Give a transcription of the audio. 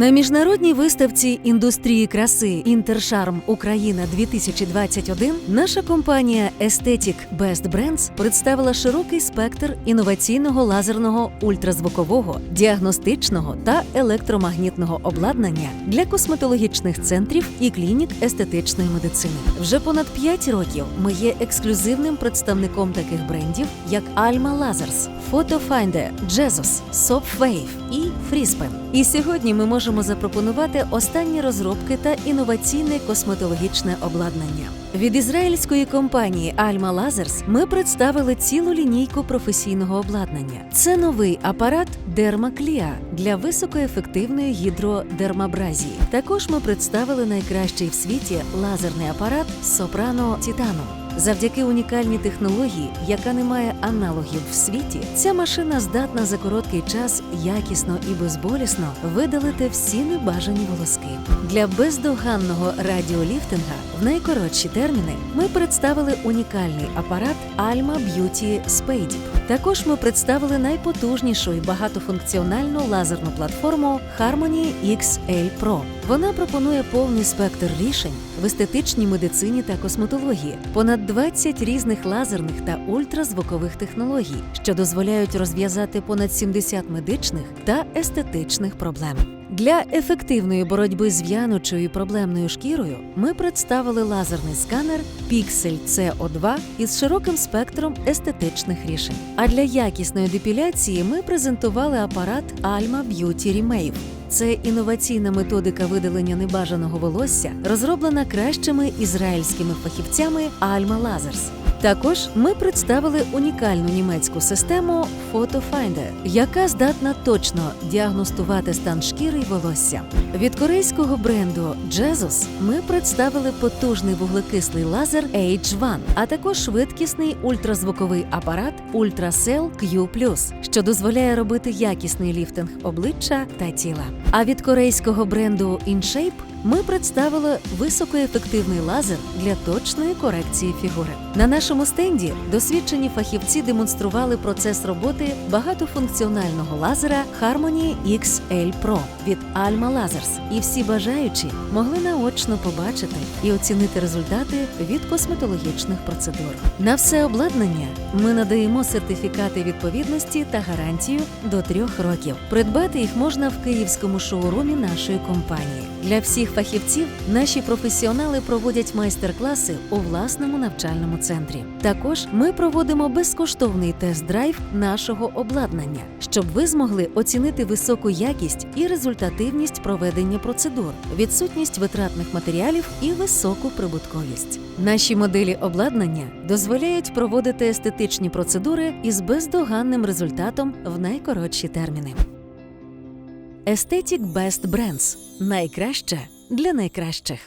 На міжнародній виставці індустрії краси Інтершарм Україна 2021 наша компанія Aesthetic Best Brands представила широкий спектр інноваційного лазерного ультразвукового, діагностичного та електромагнітного обладнання для косметологічних центрів і клінік естетичної медицини. Вже понад 5 років ми є ексклюзивним представником таких брендів, як Alma Lasers, PhotoFinder, Jesus, SopWave і Frispen. І сьогодні ми можемо запропонувати останні розробки та інноваційне косметологічне обладнання. Від ізраїльської компанії Alma Lasers ми представили цілу лінійку професійного обладнання. Це новий апарат Dermaclia для високоефективної гідродермабразії. Також ми представили найкращий в світі лазерний апарат Soprano Titano. Завдяки унікальній технології, яка не має аналогів в світі, ця машина здатна за короткий час якісно і безболісно видалити всі небажані волоски. Для бездоганного радіоліфтинга в найкоротші терміни ми представили унікальний апарат Alma Beauty Spade. Також ми представили найпотужнішу і багатофункціональну лазерну платформу Harmony XL Pro. Вона пропонує повний спектр рішень в естетичній медицині та косметології, понад 20 різних лазерних та ультразвукових технологій, що дозволяють розв'язати понад 70 медичних та естетичних проблем. Для ефективної боротьби з в'янучою і проблемною шкірою ми представили лазерний сканер Pixel CO2 із широким спектром естетичних рішень. А для якісної депіляції ми презентували апарат Alma Beauty Remave. Це інноваційна методика видалення небажаного волосся, розроблена кращими ізраїльськими фахівцями Alma Lasers. Також ми представили унікальну німецьку систему PhotoFinder, яка здатна точно діагностувати стан шкіри й волосся. Від корейського бренду Jesus ми представили потужний вуглекислий лазер H1, а також швидкісний ультразвуковий апарат Ultracell Q+, що дозволяє робити якісний ліфтинг обличчя та тіла. А від корейського бренду InShape ми представили високоефективний лазер для точної корекції фігури. На нашому стенді досвідчені фахівці демонстрували процес роботи багатофункціонального лазера Harmony XL Pro від Alma Lasers. І всі бажаючі могли наочно побачити і оцінити результати від косметологічних процедур. На все обладнання ми надаємо сертифікати відповідності та гарантію до трьох років. Придбати їх можна в київському шоурумі нашої компанії. Для всіх фахівців наші професіонали проводять майстер-класи у власному навчальному центрі. Також ми проводимо безкоштовний тест-драйв нашого обладнання, щоб ви змогли оцінити високу якість і результативність проведення процедур, відсутність витратних матеріалів і високу прибутковість. Наші моделі обладнання дозволяють проводити естетичні процедури із бездоганним результатом в найкоротші терміни. Aesthetic Best Brands – найкраще для найкращих.